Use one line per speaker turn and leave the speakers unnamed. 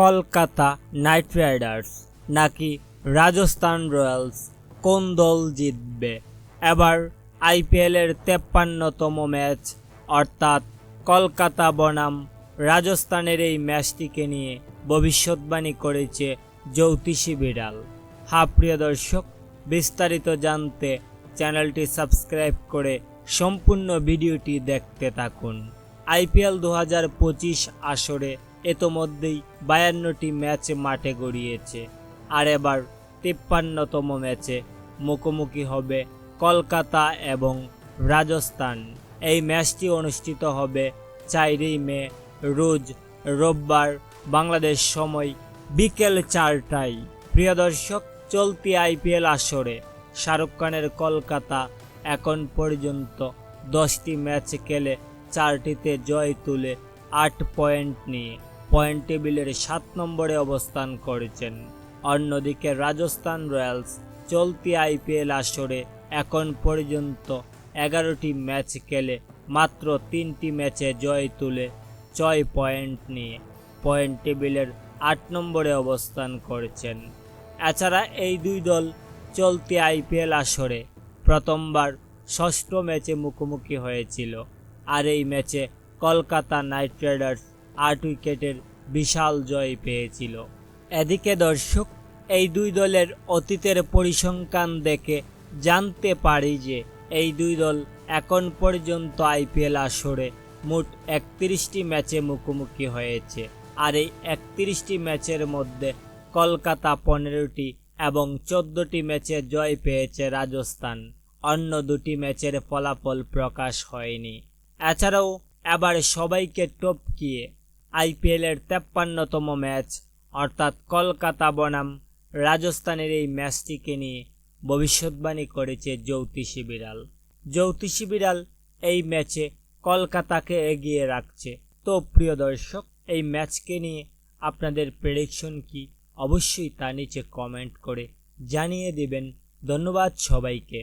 Kolkata night Riders নাকি Rajasthan Royals? কোন দল জিতবে? এবার আইপিএলের তেপ্পান্নতম ম্যাচ, অর্থাৎ কলকাতা বনাম রাজস্থানের এই ম্যাচটিকে নিয়ে ভবিষ্যৎবাণী করেছে জ্যোতিষী বিড়াল। হা প্রিয় দর্শক, বিস্তারিত জানতে চ্যানেলটি সাবস্ক্রাইব করে সম্পূর্ণ ভিডিওটি দেখতে থাকুন। আইপিএল দু হাজার পঁচিশ আসরে ইতোমধ্যেই বায়ান্নটি ম্যাচ মাঠে গড়িয়েছে। আর এবার তিপ্পান্নতম ম্যাচে মুখোমুখি হবে কলকাতা এবং রাজস্থান। এই ম্যাচটি অনুষ্ঠিত হবে চারই মে, রোজ রোববার, বাংলাদেশ সময় বিকেল চারটায়। প্রিয় দর্শক, চলতি আইপিএল আসরে শাহরুখ খানের কলকাতা এখন পর্যন্ত দশটি ম্যাচ খেলে চারটিতে জয় তুলে আট পয়েন্ট নিয়ে। পয়েন্ট টেবিলের সাত নম্বরে অবস্থান করেছেন। অন্যদিকে রাজস্থান রয়্যালস চলতি আইপিএল আসরে এখন পর্যন্ত এগারোটি ম্যাচ খেলে মাত্র তিনটি ম্যাচে জয় তুলে ছয় পয়েন্ট নিয়ে পয়েন্ট টেবিলের আট নম্বরে অবস্থান করেছেন। এছাড়া এই দুই দল চলতি আইপিএল আসরে প্রথমবার ষষ্ঠ ম্যাচে মুখোমুখি হয়েছিল। আর এই ম্যাচে কলকাতা নাইট রাইডার্স আট উইকেটের বিশাল জয় পেয়েছিল। এদিকে দর্শক, এই দুই দলের অতীতের পরিসংখ্যান দেখে জানতে পারি যে এই দুই দল এখন পর্যন্ত আইপিএল আসরে মোট একত্রিশটি ম্যাচে মুখোমুখি হয়েছে। আর এই একত্রিশটি ম্যাচের মধ্যে কলকাতা পনেরোটি এবং চোদ্দটি ম্যাচে জয় পেয়েছে রাজস্থান। অন্য দুটি ম্যাচের ফলাফল প্রকাশ হয়নি। এছাড়াও এবার সবাইকে টপকিয়ে আইপিএলের তেপ্পান্নতম ম্যাচ, অর্থাৎ কলকাতা বনাম, রাজস্থানের এই ম্যাচটিকে নিয়ে ভবিষ্যৎবাণী করেছে জ্যোতিষী বিড়াল। জ্যোতিষী বিড়াল এই ম্যাচে কলকাতাকে এগিয়ে রাখছে। তো প্রিয় দর্শক, এই ম্যাচকে নিয়ে আপনাদের প্রেডিকশন কি অবশ্যই তা নিচে কমেন্ট করে জানিয়ে দেবেন। ধন্যবাদ সবাইকে।